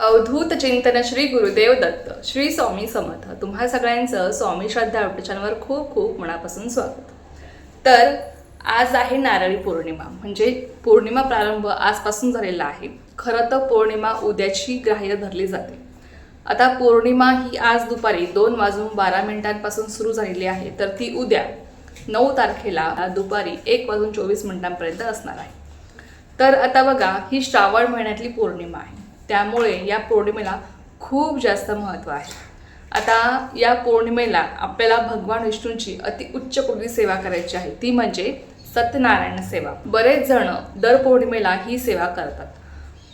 अवधूत चिंतन श्री गुरुदेव दत्त श्री स्वामी समर्थ. तुम्हा सगळ्यांचं स्वामी श्रद्धा युट्यूब चॅनलवर खूप खूप मनापासून स्वागत. तर आज आहे नारळी पौर्णिमा म्हणजे पौर्णिमा प्रारंभ आजपासून झालेला आहे. खरं तर पौर्णिमा उद्याची ग्राह्य धरली जाते. आता पौर्णिमा ही आज दुपारी दोन वाजून बारा मिनिटांपासून सुरू झालेली आहे तर ती उद्या नऊ तारखेला दुपारी एक वाजून चोवीस मिनिटांपर्यंत असणार आहे. तर आता बघा ही श्रावण महिन्यातली पौर्णिमा आहे. त्यामुळे या पौर्णिमेला खूप जास्त महत्त्व आहे. आता या पौर्णिमेला आपल्याला भगवान विष्णूंची अति उच्च कोटी सेवा करायची आहे. ती म्हणजे सत्यनारायण सेवा. बरेच जण दर पौर्णिमेला ही सेवा करतात.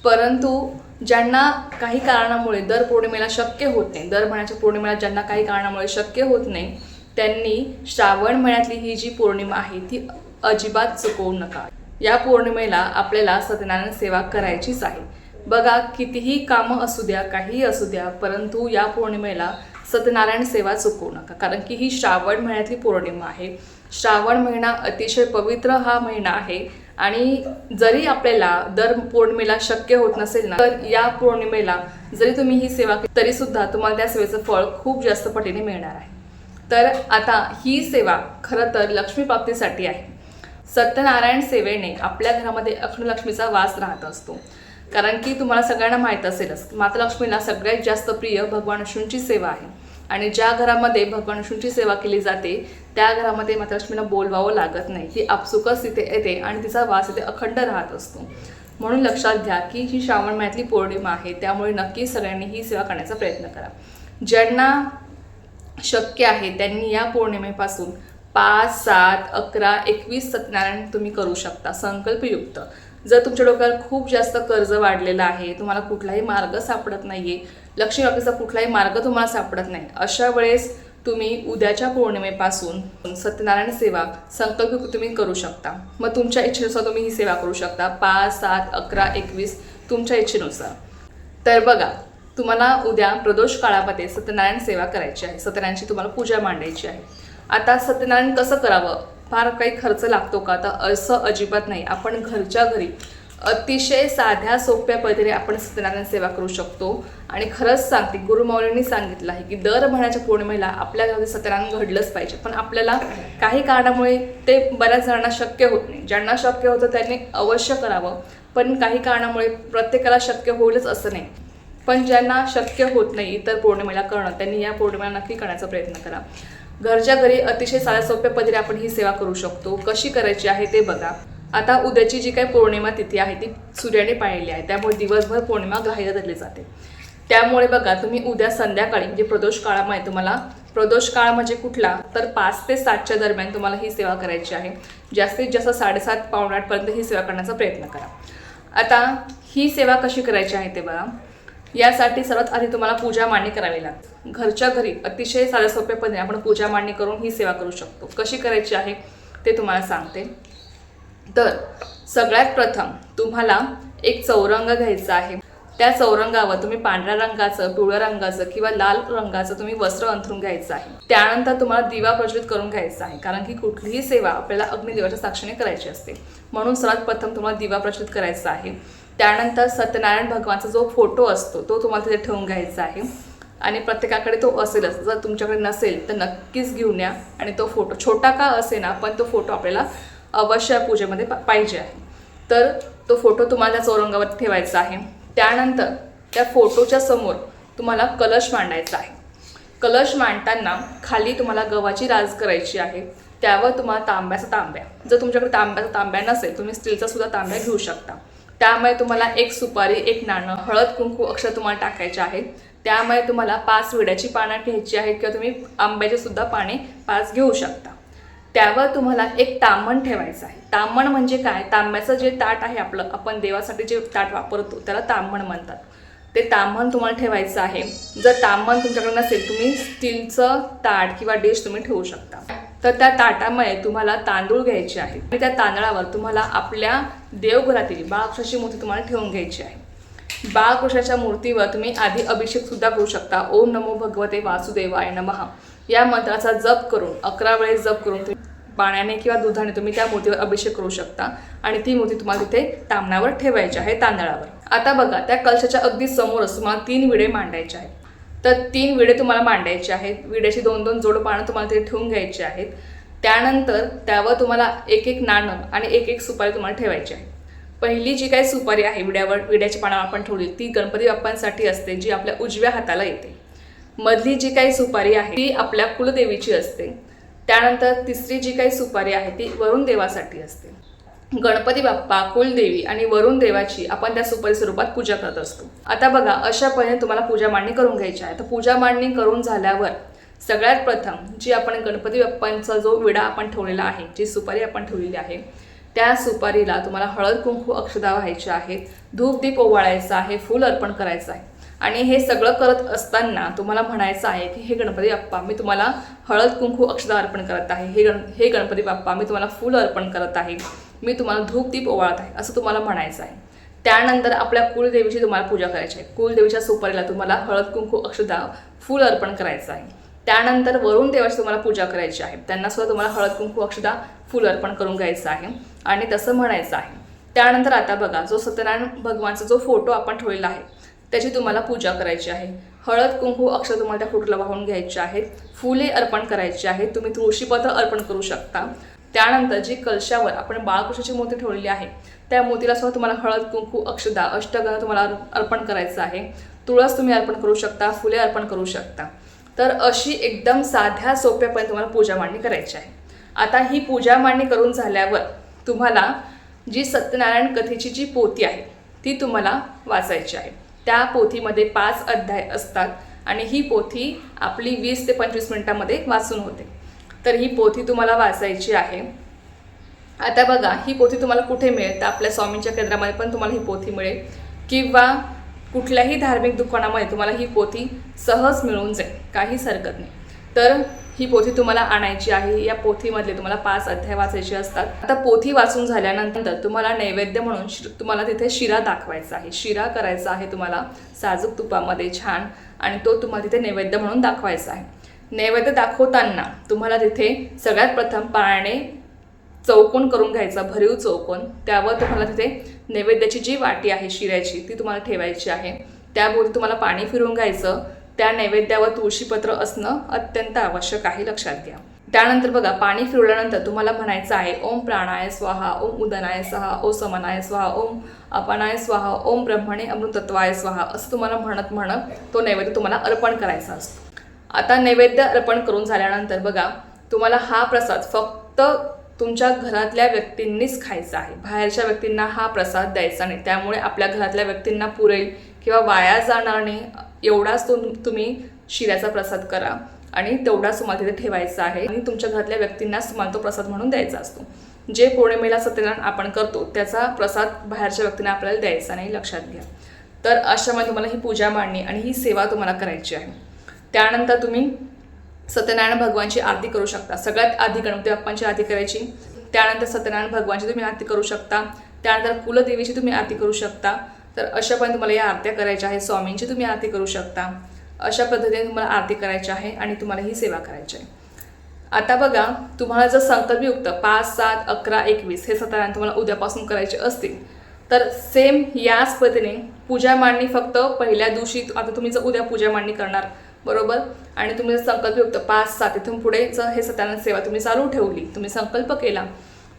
परंतु ज्यांना काही कारणामुळे दर पौर्णिमेला शक्य होत नाही दर महिन्याच्या पौर्णिमेला ज्यांना काही कारणामुळे शक्य होत नाही त्यांनी श्रावण महिन्यातली ही जी पौर्णिमा आहे ती अजिबात चुकवू नका. या पौर्णिमेला आपल्याला सत्यनारायण सेवा करायचीच आहे. बघा कितीही कामं असू द्या काहीही असू द्या परंतु या पौर्णिमेला सत्यनारायण सेवा चुकवू नका. कारण की ही श्रावण महिन्यातली पौर्णिमा आहे. श्रावण महिना अतिशय पवित्र हा महिना आहे. आणि जरी आपल्याला दर पौर्णिमेला शक्य होत नसेल ना तर या पौर्णिमेला जरी तुम्ही ही सेवा केली तरी सुद्धा तुम्हाला त्या सेवेचं फळ खूप जास्त पटीने मिळणार आहे. तर आता ही सेवा खरं तर लक्ष्मीप्राप्तीसाठी आहे. सत्यनारायण सेवेने आपल्या घरामध्ये अक्षलक्ष्मीचा वास राहत असतो. कारण की तुम्हाला सगळ्यांना माहीत असेलच. माता लक्ष्मीला सगळ्यात जास्त प्रिय भगवान विष्णूंची सेवा आहे. आणि ज्या घरामध्ये भगवान विष्णूंची सेवा केली जाते त्या घरामध्ये माता लक्ष्मीला बोलवावं लागत नाही. ही आपसुकच तिथे येते आणि तिचा वास इथे अखंड राहत असतो. म्हणून लक्षात घ्या की ही श्रावण महिन्यातली पौर्णिमा आहे. त्यामुळे नक्की सगळ्यांनी ही सेवा करण्याचा प्रयत्न करा. ज्यांना शक्य आहे त्यांनी या पौर्णिमेपासून पाच सात अकरा एकवीस सत्यनारायण तुम्ही करू शकता. संकल्पयुक्त. जर तुमच्या डोक्यावर खूप जास्त कर्ज वाढलेलं आहे तुम्हाला कुठलाही मार्ग सापडत नाही आहे लक्ष्मी बाबतीचा कुठलाही मार्ग तुम्हाला सापडत नाही अशा वेळेस तुम्ही उद्याच्या पौर्णिमेपासून सत्यनारायण सेवा संकल्प तुम्ही करू शकता. मग तुमच्या इच्छेनुसार तुम्ही ही सेवा करू शकता. पाच सात अकरा एकवीस तुमच्या इच्छेनुसार. तर बघा तुम्हाला उद्या प्रदोष काळामध्ये सत्यनारायण सेवा करायची आहे. सत्यनारायणची तुम्हाला पूजा मांडायची आहे. आता सत्यनारायण कसं करावं? फार काही खर्च लागतो का? तर असं अजिबात नाही. आपण घरच्या घरी अतिशय साध्या सोप्या पद्धतीने आपण सत्यनारायण सेवा करू शकतो. आणि खरंच सांगते गुरुमौलींनी सांगितलं आहे की दर महिन्याच्या पौर्णिमेला आपल्या घरामध्ये सत्यनारायण घडलंच पाहिजे. पण आपल्याला काही कारणामुळे ते बऱ्याच जणांना शक्य होत नाही. ज्यांना शक्य होतं त्यांनी अवश्य करावं. पण काही कारणामुळे प्रत्येकाला शक्य होईलच असं नाही. पण ज्यांना शक्य होत नाही इतर पौर्णिमेला करणं त्यांनी या पौर्णिमेला नक्की करण्याचा प्रयत्न करा. घरच्या घरी अतिशय साध्या सोप्या पद्धतीने आपण ही सेवा करू शकतो. कशी करायची आहे ते बघा. आता उद्याची जी काही पौर्णिमा तिथी आहे ती सूर्याने पाहिली आहे. त्यामुळे दिवसभर पौर्णिमा ग्राह्य धरली जाते. त्यामुळे बघा तुम्ही उद्या संध्याकाळी म्हणजे प्रदोष काळामध्ये तुम्हाला प्रदोष काळ म्हणजे कुठला? तर पाच ते सातच्या दरम्यान तुम्हाला ही सेवा करायची आहे. जास्तीत जास्त साडेसात पावणे आठपर्यंत ही सेवा करण्याचा प्रयत्न करा. आता ही सेवा कशी करायची आहे ते बघा. यासाठी सर्वात आधी तुम्हाला पूजा मांडणी करावी लागते. घरच्या घरी अतिशय साध्या सोप्या पद्धतीने आपण पूजा मांडणी करून ही सेवा करू शकतो. कशी करायची आहे ते तुम्हाला सांगते. तर सगळ्यात प्रथम तुम्हाला एक चौरंग घ्यायचा आहे. त्या चौरंगावर तुम्ही पांढऱ्या रंगाचं पिवळ्या रंगाचं किंवा लाल रंगाचं तुम्ही वस्त्र अंथरून घ्यायचं आहे. त्यानंतर तुम्हाला दिवा प्रज्वलित करून घ्यायचा आहे कारण की कुठलीही सेवा आपल्याला अग्निदेवाच्या साक्षीने करायची असते. म्हणून सर्वात प्रथम तुम्हाला दिवा प्रज्वलित करायचा आहे. त्यानंतर सत्यनारायण भगवानचा जो फोटो असतो तो तुम्हाला तिथे ठेवून घ्यायचा आहे. आणि प्रत्येकाकडे तो असेलच. जर तुमच्याकडे नसेल तर नक्कीच घेऊन या. आणि तो फोटो छोटा का असेना पण तो फोटो आपल्याला अवश्य पूजेमध्ये पा- पाहिजे आहे. तर तो फोटो तुम्हाला त्या चौरंगावर ठेवायचा आहे. त्यानंतर त्या फोटोच्या समोर तुम्हाला कलश मांडायचा आहे. कलश मांडताना खाली तुम्हाला गव्हाची राज करायची आहे. त्यावर तुम्हाला तांब्याचा तांब्या. जर तुमच्याकडे तांब्याचा तांब्या नसेल तुम्ही स्टीलचा सुद्धा तांब्या घेऊ शकता. त्यामुळे तुम्हाला एक सुपारी एक नाणं हळद कुंकू अक्षर तुम्हाला टाकायचे आहेत. त्यामुळे तुम्हाला पाच विड्याची पानं घ्यायची आहेत किंवा तुम्ही आंब्याचे सुद्धा पाने पाच घेऊ शकता. त्यावर तुम्हाला एक तामण ठेवायचं आहे. तामण म्हणजे काय? तांब्याचं जे ताट आहे आपलं आपण देवासाठी जे ताट वापरतो त्याला तामण म्हणतात. ते तामण तुम्हाला ठेवायचं आहे. जर तामण तुमच्याकडे नसेल तुम्ही स्टीलचं ताट किंवा डिश तुम्ही ठेवू शकता. तर त्या ताटामध्ये तुम्हाला तांदूळ घ्यायचे आहे. आणि त्या तांदळावर तुम्हाला आपल्या देवघरातील बाळकृष्णाची मूर्ती तुम्हाला ठेवून घ्यायची आहे. बाळकृष्णाच्या मूर्तीवर तुम्ही आधी अभिषेक सुद्धा करू शकता. ओम नमो भगवते वासुदेवाय नमः. या मंत्राचा जप करून अकरा वेळेस जप करून तुम्ही पाण्याने किंवा दुधाने तुम्ही त्या मूर्तीवर अभिषेक करू शकता. आणि ती मूर्ती तुम्हाला तिथे तामणावर ठेवायची आहे तांदळावर. आता बघा त्या कलशाच्या अगदी समोरच तुम्हाला तीन विडे मांडायचे आहेत. तर तीन विडे तुम्हाला मांडायचे आहेत. विड्याची दोन दोन जोड पानं तुम्हाला तिथे ठेवून घ्यायची आहेत. त्यानंतर त्यावर तुम्हाला एक एक नाणं आणि एक एक सुपारी तुम्हाला ठेवायची आहे पहिली जी काही सुपारी आहे विड्यावर विड्याच्या पानावर आपण ठेवली ती गणपती बाप्पांसाठी असते जी आपल्या उजव्या हाताला येते. मधली जी काही सुपारी आहे ती आपल्या कुलदेवीची असते. त्यानंतर तिसरी जी काही सुपारी आहे ती वरुण देवासाठी असते. गणपती बाप्पा कुलदेवी आणि वरुण देवाची आपण त्या सुपारी स्वरूपात पूजा करत असतो. आता बघा अशा पद्धतीने तुम्हाला पूजा मांडणी करून घ्यायची आहे. तर पूजा मांडणी करून झाल्यावर सगळ्यात प्रथम जी आपण गणपती बाप्पांचा जो विडा आपण ठेवलेला आहे जी सुपारी आपण ठेवलेली आहे त्या सुपारीला तुम्हाला हळद कुंकू अक्षदा व्हायचे आहेत धूप दीप आहे फूल अर्पण करायचं आहे. आणि हे सगळं करत असताना तुम्हाला म्हणायचं आहे की हे गणपती बाप्पा मी तुम्हाला हळद कुंकू अक्षदा अर्पण करत आहे. हे गण हे गणपती बाप्पा मी तुम्हाला फूल अर्पण करत आहे. मी तुम्हाला धूप दीप ओवाळत आहे असं तुम्हाला म्हणायचं आहे. त्यानंतर आपल्या कुलदेवीची तुम्हाला पूजा करायची आहे. कुलदेवीच्या सुपारीला तुम्हाला हळद कुंकू अक्षदा फूल अर्पण करायचं आहे. त्यानंतर वरुण देवाची तुम्हाला पूजा करायची आहे. त्यांना सुद्धा तुम्हाला हळद कुंकू अक्षदा फूल अर्पण करून घ्यायचं आहे. आणि तसं म्हणायचं आहे. त्यानंतर आता बघा जो सत्यनारायण भगवानचा जो फोटो आपण ठेवलेला आहे त्याची तुम्हाला पूजा करायची आहे. हळद कुंकू अक्षर तुम्हाला त्या फोटोला वाहून घ्यायचे आहेत. फुले अर्पण करायची आहेत. तुम्ही तुळशीपत्र अर्पण करू शकता. त्यानंतर जी कलशावर आपण बाळकृष्णाची मूर्ती ठेवलेली आहे त्या मूर्तीला सुद्धा तुम्हाला हळद कुंकू अक्षदा अष्टगंध तुम्हाला अर्पण करायचं आहे. तुळस तुम्ही अर्पण करू शकता फुले अर्पण करू शकता. तर अशी एकदम साध्या सोप्यापर्यंत तुम्हाला पूजा मांडणी करायची आहे. आता ही पूजा मांडणी करून झाल्यावर तुम्हाला जी सत्यनारायण कथेची जी पोथी आहे ती तुम्हाला वाचायची आहे. त्या पोथीमध्ये पाच अध्याय असतात आणि ही पोथी आपली वीस ते पंचवीस मिनिटामध्ये वाचून होते. तर ही पोथी तुम्हाला वाचायची आहे. आता बघा ही पोथी तुम्हाला कुठे मिळेल तर आपल्या स्वामींच्या केंद्रामध्ये पण तुम्हाला ही पोथी मिळेल. किंवा कुठल्याही धार्मिक दुकानामध्ये तुम्हाला ही पोथी सहज मिळून जाईल. काहीच हरकत नाही. तर ही पोथी तुम्हाला आणायची आहे. या पोथीमधले तुम्हाला पाच अध्याय वाचायचे असतात. आता पोथी वाचून झाल्यानंतर तुम्हाला नैवेद्य म्हणून शि- तुम्हाला तिथे शिरा दाखवायचा आहे. शिरा करायचा आहे तुम्हाला. साजूक तुपामध्ये छान. आणि तो तुम्हाला तिथे नैवेद्य म्हणून दाखवायचा आहे. नैवेद्य दाखवताना तुम्हाला तिथे सगळ्यात प्रथम पाण्याने चौकोन करून घ्यायचा भरीव चौकोन. त्यावर तुम्हाला तिथे नैवेद्याची जी वाटी आहे शिऱ्याची ती तुम्हाला ठेवायची आहे. त्याभोवती तुम्हाला पाणी फिरवून घ्यायचं. त्या नैवेद्यावर तुळशीपत्र असणं अत्यंत आवश्यक आहे लक्षात घ्या. त्यानंतर बघा पाणी फिरवल्यानंतर तुम्हाला म्हणायचं आहे ओम प्राणाय स्वाहा ओम उदनाय स्वाहा ओ समनाय स्वाहा ओम अपनाय स्वाहा ओम ब्रह्मणे अमृतत्वाय स्वाहा असं तुम्हाला म्हणत म्हणत तो नैवेद्य तुम्हाला अर्पण करायचा असतो. आता नैवेद्य अर्पण करून झाल्यानंतर बघा तुम्हाला हा प्रसाद फक्त तुमच्या घरातल्या व्यक्तींनीच खायचा आहे. बाहेरच्या व्यक्तींना हा प्रसाद द्यायचा नाही. त्यामुळे आपल्या घरातल्या व्यक्तींना पुरेल किंवा वाया जाणार नाही एवढाच तुम तुम्ही शिऱ्याचा प्रसाद करा आणि तेवढाच तुम्हाला तिथे ठेवायचा आहे आणि तुमच्या घरातल्या व्यक्तींनाच तुम्हाला तो प्रसाद म्हणून द्यायचा असतो. जे पौर्णिमेला सत्यनारायण आपण करतो त्याचा प्रसाद बाहेरच्या व्यक्तींना आपल्याला द्यायचा नाही लक्षात घ्या. तर अशामध्ये तुम्हाला ही पूजा मांडणी आणि ही सेवा तुम्हाला करायची आहे. त्यानंतर तुम्ही सत्यनारायण भगवानची आरती करू शकता. सगळ्यात आधी गणपती बाप्पांची आरती करायची. त्यानंतर सत्यनारायण भगवानची तुम्ही आरती करू शकता. त्यानंतर कुलदेवीची तुम्ही आरती करू शकता. तर अशा पण तुम्हाला या आरत्या करायच्या आहेत. स्वामींची तुम्ही आरती करू शकता. अशा पद्धतीने तुम्हाला आरती करायची आहे आणि तुम्हाला ही सेवा करायची आहे. आता बघा तुम्हाला जर संकल्पयुक्त पाच सात अकरा एकवीस हे सत्यनारायण तुम्हाला उद्यापासून करायचे असतील तर सेम याच पद्धतीने पूजा मांडणी फक्त पहिल्या दिवशी आता तुम्ही जर उद्या पूजा मांडणी करणार बरोबर? आणि तुम्ही संकल्प संकल्पयुक्त पाच सात इथून पुढे जर हे सत्यानंद सेवा तुम्ही चालू ठेवली तुम्ही संकल्प केला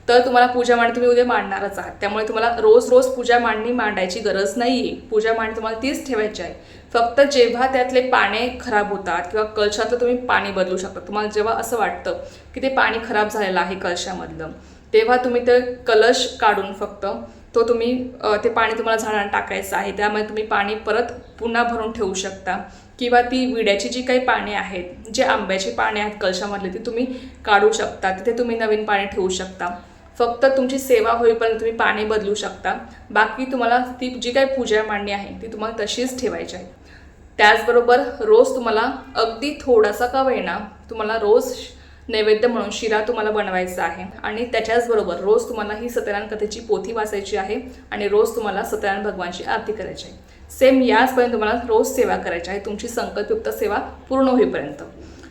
तर तुम्हाला पूजा मांडणी तुम्ही उद्या मांडणारच आहात. त्यामुळे तुम्हाला रोज रोज पूजा मांडणी मांडायची गरज नाही आहे पूजा मांडणी तुम्हाला तीच ठेवायची आहे. फक्त जेव्हा त्यातले पाने खराब होतात किंवा कलशातलं तुम्ही पाणी बदलू शकता तुम्हाला जेव्हा असं वाटतं की ते पाणी खराब झालेलं आहे कलशामधलं तेव्हा तुम्ही ते कलश काढून फक्त तो तुम्ही ते पाणी तुम्हाला झाडांना टाकायचं आहे. त्यामुळे तुम्ही पाणी परत पुन्हा भरून ठेवू शकता. किंवा ती विड्याची जी काही पाने आहेत जे आंब्याची पाने आहेत कलशामधले ती तुम्ही काढू शकता. तिथे तुम्ही नवीन पाणी ठेवू शकता. फक्त तुमची सेवा होईपर्यंत तुम्ही पाणी बदलू शकता. बाकी तुम्हाला ती जी काही पूजा मांडणी आहे ती तुम्हाला तशीच ठेवायची आहे. त्याचबरोबर रोज तुम्हाला अगदी थोडासा का वेळा तुम्हाला रोज नैवेद्य म्हणून शिरा तुम्हाला बनवायचा आहे. आणि त्याच्याचबरोबर रोज तुम्हाला ही सत्यनारायण कथेची पोथी वाचायची आहे आणि रोज तुम्हाला सत्यनारायण भगवानची आरती करायची आहे. सेम याचपर्यंत तुम्हाला रोज सेवा करायची आहे. तुमची संकल्पयुक्त सेवा पूर्ण होईपर्यंत.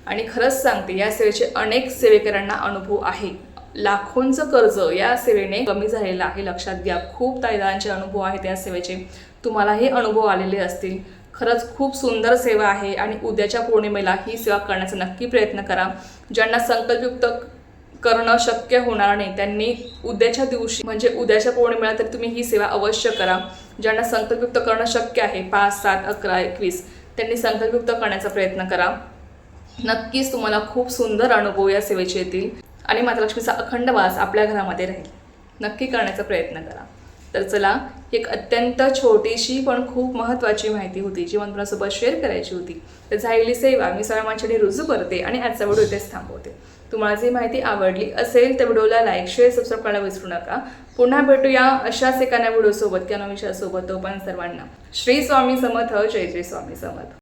आणि खरंच सांगते या सेवेचे अनेक सेवेकरांना अनुभव आहे. लाखोंचं कर्ज या सेवेने कमी झालेलं आहे. लक्षात घ्या खूप ताईदारांचे अनुभव आहेत या सेवेचे. तुम्हाला हे अनुभव आलेले असतील. खरंच खूप सुंदर सेवा आहे आणि उद्याच्या पौर्णिमेला ही सेवा करण्याचा नक्की प्रयत्न करा. ज्यांना संकल्पयुक्त करणं शक्य होणार नाही. त्यांनी उद्याच्या दिवशी म्हणजे उद्याच्या पौर्णिमेला तर तुम्ही ही सेवा अवश्य करा. ज्यांना संकल्पयुक्त करणं शक्य आहे पाच सात अकरा एकवीस त्यांनी संकल्पयुक्त करण्याचा प्रयत्न करा. नक्कीच तुम्हाला खूप सुंदर अनुभव या सेवेचे येतील आणि मातालक्ष्मीचा अखंड वास आपल्या घरामध्ये राहील. नक्की करण्याचा प्रयत्न करा. तर चला एक अत्यंत छोटीशी पण खूप महत्त्वाची माहिती होती जी मला तुमच्यासोबत शेअर करायची होती. तर झालेली सेवा मी सर्व माझ्याकडे रुजू करते आणि आजचा व्हिडिओ इथेच थांबवते. तुम्हाला जी माहिती आवडली असेल तर व्हिडिओला लाईक शेअर सबस्क्राईब करायला विसरू नका. पुन्हा भेटूया अशाच एका व्हिडिओसोबत किंवा विषयासोबत. तो पण सर्वांना श्री स्वामी समर्थ जय जय स्वामी समर्थ.